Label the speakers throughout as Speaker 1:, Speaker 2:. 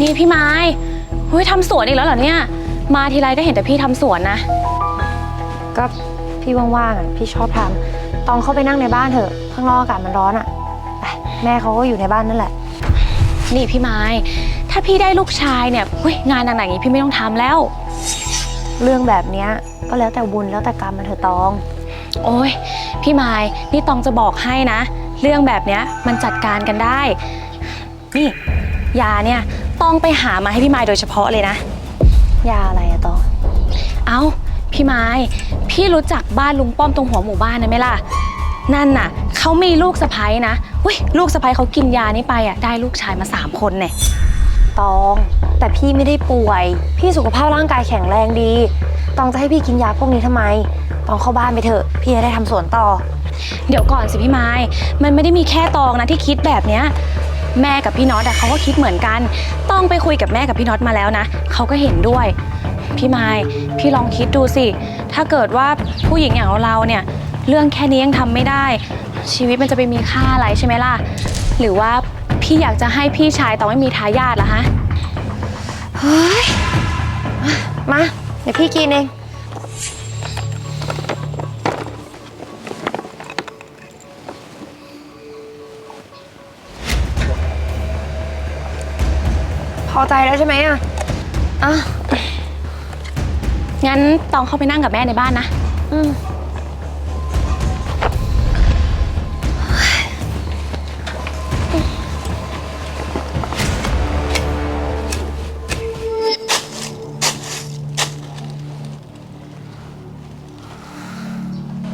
Speaker 1: นี่พี่ไม้เฮ้ยทำสวนอีกแล้วเหรอเนี่ย มาทีไรก็เห็นแต่พี่ทำสวนนะ
Speaker 2: ก็พี่ว่างๆอะพี่ชอบทำตองเข้าไปนั่งในบ้านเถอะ ข้างนอกอากาศมันร้อนอะไปแม่เขาก็อยู่ในบ้านนั่นแหละ
Speaker 1: นี่พี่ไม้ ถ้าพี่ได้ลูกชายเนี่ยเฮ้ยงานหนักๆอย่างนี้พี่ไม่ต้องทำแล้ว
Speaker 2: เรื่องแบบเนี้ยก็แล้วแต่บุญแล้วแต่กรรมมันเถอะตอง
Speaker 1: โอ้ยพี่ไม้นี่ตองจะบอกให้นะ เรื่องแบบเนี้ยมันจัดการกันได้ นี่ยาเนี่ย ต้องไปหามาให้พี่ไม้โดยเฉพาะเลยนะ
Speaker 2: ยาอะไรอะตอง
Speaker 1: เอ้าพี่ไม้พี่รู้จักบ้านลุงป้อมตรงหัวหมู่บ้านนะไหมล่ะ นั่นน่ะเขามีลูกสะใภ้นะอุ้ยลูกสะใภ้เขากินยานี้ไปอะได้ลูกชายมาสามคนเนี่ย
Speaker 2: ตอง แต่พี่ไม่ได้ป่วย พี่สุขภาพร่างกายแข็งแรงดี ตองจะให้พี่กินยาพวกนี้ทำไม ตองเข้าบ้านไปเถอะ พี่จะได้ทำสวนต่อ
Speaker 1: เดี๋ยวก่อนสิพี่ไม้ มันไม่ได้มีแค่ตองนะที่คิดแบบเนี้ย แม่กับพี่น็อตอะเขาก็คิดเหมือนกัน ต้องไปคุยกับแม่กับพี่น็อตมาแล้วนะเขาก็เห็นด้วย พี่ไม้พี่ลองคิดดูสิ ถ้าเกิดว่าผู้หญิงอย่างเราๆเนี่ย เรื่องแค่นี้ยังทำไม่ได้ ชีวิตมันจะไปมีค่าอะไรใช่ไหมล่ะ หรือว่าพี่อยากจะให้พี่ชายต้องไม่มีทายาทล่ะฮะ
Speaker 2: เฮ้ย มา เดี๋ยวพี่กินเอง พอใจแล้วใช่ไหมอะอะ
Speaker 1: งั้นตองเข้าไปนั่งกับแม่ในบ้านนะ
Speaker 2: อืม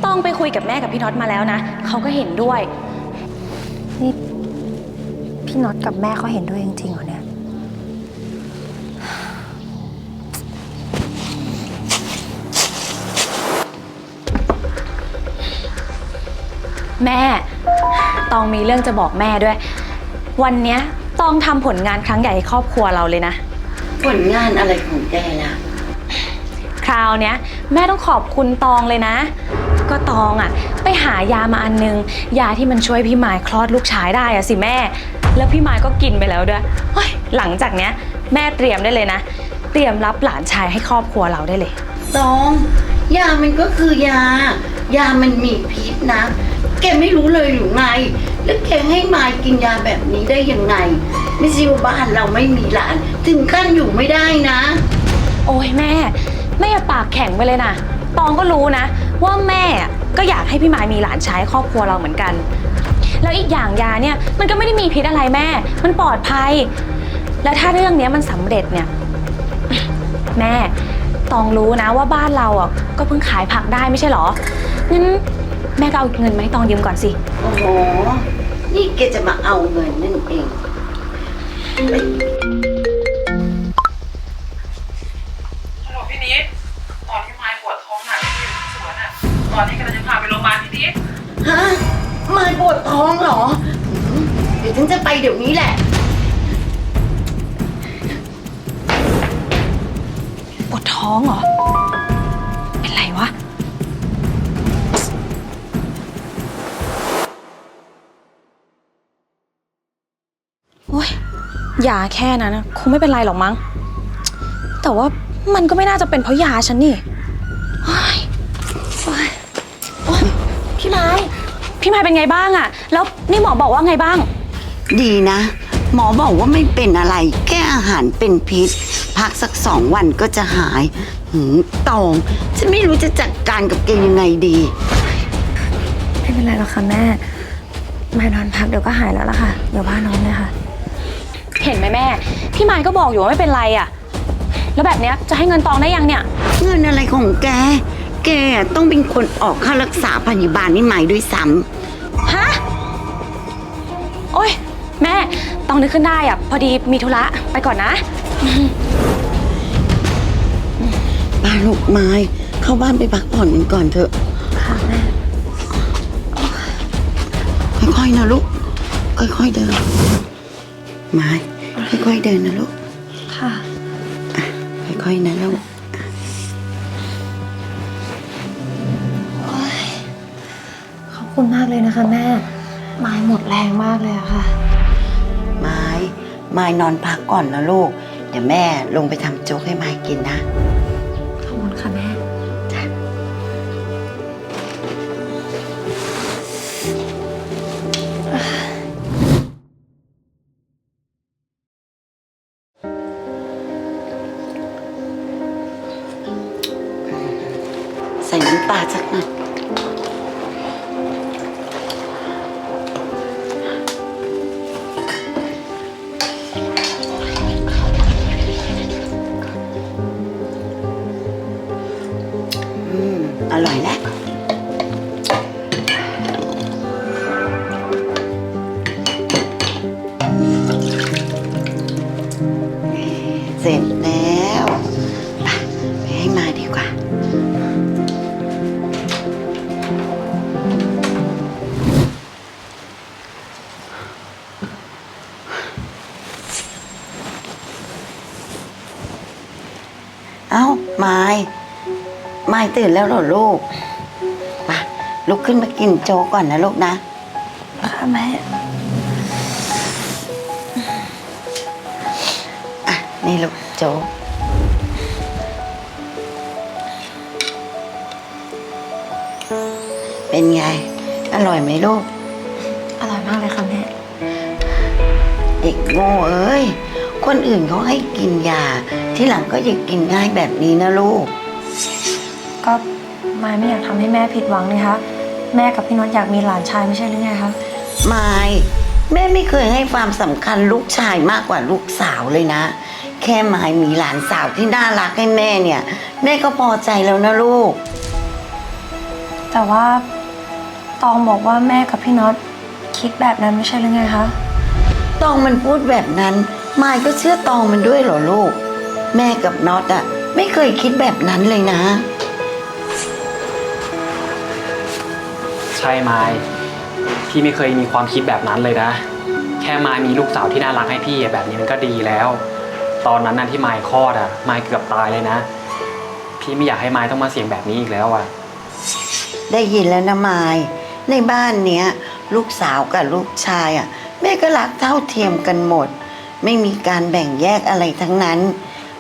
Speaker 1: ต้องไปคุยกับแม่กับพี่น็อตมาแล้วนะ เขาก็เห็นด้วย
Speaker 2: นี่พี่น็อตกับแม่เขาเห็นด้วยจริงๆเหรอเนี่ย
Speaker 1: แม่ ตองมีเรื่องจะบอกแม่ด้วย วันเนี้ยตองทำผลงานครั้งใหญ่ให้ครอบครัวเราเลยนะ
Speaker 3: ผลงานอะไรของแกล่ะ
Speaker 1: คราวเนี้ยแม่ต้องขอบคุณตองเลยนะ ก็ตองอะไปหายามาอันนึง ยาที่มันช่วยพี่หมายคลอดลูกชายได้อะสิแม่ แล้วพี่หมายก็กินไปแล้วด้วยเฮ้ยหลังจากเนี้ย แม่เตรียมได้เลยนะ เตรียมรับหลานชายให้ครอบครัวเราได้เลย
Speaker 3: ตอง ยามันก็คือยา ยามันมีพิษนะ แกไม่รู้เลยหรือไง แล้วแกให้มายกินยาแบบนี้ได้ยังไง ไม่ใช่ว่าบ้านเราไม่มีหลาน ถึงขั้นอยู่ไม่ได้นะ
Speaker 1: โอ้ยแม่ แม่อย่าปากแข็งไปเลยนะตองก็รู้นะ ว่าแม่ก็อยากให้พี่หมายมีหลานชายครอบครัวเราเหมือนกัน แล้วอีกอย่างยาเนี่ยมันก็ไม่ได้มีพิษอะไรแม่ มันปลอดภัย และถ้าเรื่องเนี้ยมันสำเร็จเนี่ย แม่ตองรู้นะว่าบ้านเราอะก็เพิ่งขายผักได้ไม่ใช่เหรอ งั้นแม่ก็เอาเงินมาให้ตองยืมก่อนสิ
Speaker 3: โอ้โห นี่แกจะมาเอาเงินนั่นเอง
Speaker 4: ฮัลโหลพี่นิดตอนที่ไม้ปวดท้องหนักที่อยู่สวนอะ ตอนนี้กำลังจะพาไปโรงพยาบาลพี่นิด
Speaker 3: ฮะมายปวดท้องเหรอหืมเดี๋ยวฉันจะไปเดี๋ยวนี้แหละ
Speaker 1: ปวดท้องเหรอ โอ้ยยาแค่นั้นนะคงไม่เป็นไรหรอกมั้ง แต่ว่ามันก็ไม่น่าจะเป็นเพราะยาฉันนี่โอ๊ยโอ๊ยโอ๊ยพี่ไม้พี่ไม้เป็นไงบ้างอะแล้วนี่หมอบอกว่าไงบ้าง
Speaker 3: ดีนะ หมอบอกว่าไม่เป็นอะไร แค่อาหารเป็นพิษ พักสักสองวันก็จะหายหืมตอง ฉันไม่รู้จะจัดการกับแกยังไงดี
Speaker 2: ไม่เป็นไรหรอกค่ะแม่ มานอนพักเดี๋ยวก็หายแล้วล่ะค่ะ เดี๋ยวบ้านน้องเลยค่ะ
Speaker 1: เห็นไหมแม่ พี่ไม้ก็บอกอยู่ว่าไม่เป็นไรอะแล้วแบบเนี้ยจะให้เงินตองได้ยังเนี่ย
Speaker 3: เงินอะไรของแก แกต้องเป็นคนออกค่ารักษาพยาบาลนี่หมายด้วยซ้
Speaker 1: ฮะ โอ้ยแม่ต้องนึกขึ้นได้อะพอดีมีธุระไปก่อนนะำ
Speaker 3: ป้าลูกไม้ เข้าบ้านไปพักผ่อนกันก่อนเถอะ
Speaker 2: ค่ะแม่
Speaker 3: ค่อยๆนะลูก ค่อยๆเดิน ไม้ค่อยๆเดินนะลูก
Speaker 2: ค่ะ
Speaker 3: ค่อยๆนะลูก
Speaker 2: ขอบคุณมากเลยนะคะแม่ ไม้หมดแรงมากเลยอะค่ะ
Speaker 3: ไม้มายนอนพักก่อนนะลูก เดี๋ยวแม่ลงไปทำโจ๊กให้มายกินนะ ใส่น้ำปลากนั้น อืม อร่อยแล้ว ไม้ไม้ตื่นแล้วเหรอลูกมาลุกขึ้นมากินโจ๊กก่อนนะลูกนะ
Speaker 2: ค่ะแม่
Speaker 3: อะนี่ลูกโจ๊กเป็นไง อร่อยไหมลูก
Speaker 2: อร่อยมากเลยค่ะแม่
Speaker 3: เด็กโง่เอ้ย คนอื่นเขาให้กินยา ที่หลังก็อย่ากินง่ายแบบนี้นะลูก
Speaker 2: ก็มายไม่อยากทำให้แม่ผิดหวังเลยคะแม่กับพี่น็อตอยากมีหลานชายไม่ใช่หรือไงคะ
Speaker 3: ไม่แม่ไม่เคยให้ความสำคัญลูกชายมากกว่าลูกสาวเลยนะ แค่หมายมีหลานสาวที่น่ารักให้แม่เนี่ย แม่ก็พอใจแล้วนะลูก
Speaker 2: แต่ว่าตองบอกว่าแม่กับพี่น็อตคิดแบบนั้นไม่ใช่หรือไงคะ
Speaker 3: ตองมันพูดแบบนั้น มายก็เชื่อตองมันด้วยเหรอลูก แม่กับน็อตอะไม่เคยคิดแบบนั้นเลยนะ
Speaker 5: ใช่ไม้พี่ไม่เคยมีความคิดแบบนั้นเลยนะ แค่ไม้มีลูกสาวที่น่ารักให้พี่อะแบบนี้มันก็ดีแล้ว ตอนนั้นน่ะที่ไม้คลอดอะไม้เกือบตายเลยนะ พี่ไม่อยากให้ไม้ต้องมาเสี่ยงแบบนี้อีกแล้วอะ
Speaker 3: ได้ยินแล้วนะมาย ในบ้านเนี้ย ลูกสาวกับลูกชายอะแม่ก็รักเท่าเทียมกันหมด ไม่มีการแบ่งแยกอะไรทั้งนั้น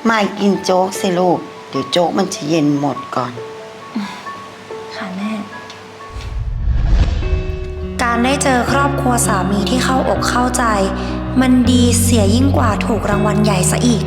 Speaker 3: มากินโจ๊กสิลูก เดี๋ยวโจ๊กมันจะเย็นหมดก่อน
Speaker 2: ค่ะแม่ การได้เจอครอบครัวสามีที่เข้าอกเข้าใจ มันดีเสียยิ่งกว่าถูกรางวัลใหญ่ซะอีก